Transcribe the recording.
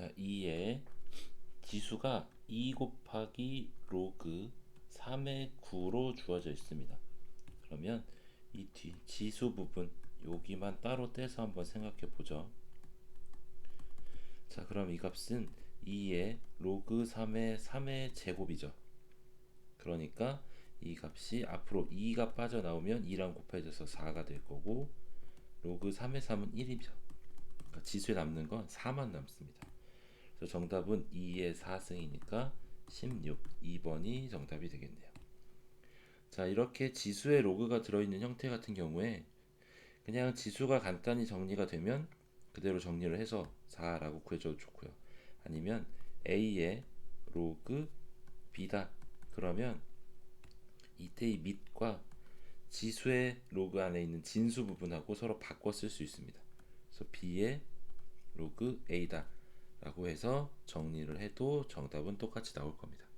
자, 2에 지수가 2 곱하기 로그 3의 9로 주어져 있습니다. 그러면 이 뒤 지수 부분 여기만 따로 떼서 한번 생각해 보죠. 자, 그럼 이 값은 2의 로그 3의 3의 제곱이죠. 그러니까 이 값이 앞으로 2가 빠져나오면 2랑 곱해져서 4가 될 거고 로그 3의 3은 1이죠. 그러니까 지수에 남는 건 4만 남습니다. 정답은 2의 4승이니까 16, 2번이 정답이 되겠네요. 자, 이렇게 지수에 로그가 들어있는 형태 같은 경우에 그냥 지수가 간단히 정리가 되면 그대로 정리를 해서 4라고 구해줘도 좋고요. 아니면 A의 로그 B다. 그러면 이때 이 밑과 지수의 로그 안에 있는 진수 부분하고 서로 바꿔 쓸 수 있습니다. 그래서 B의 로그 A다 라고 해서 정리를 해도 정답은 똑같이 나올 겁니다.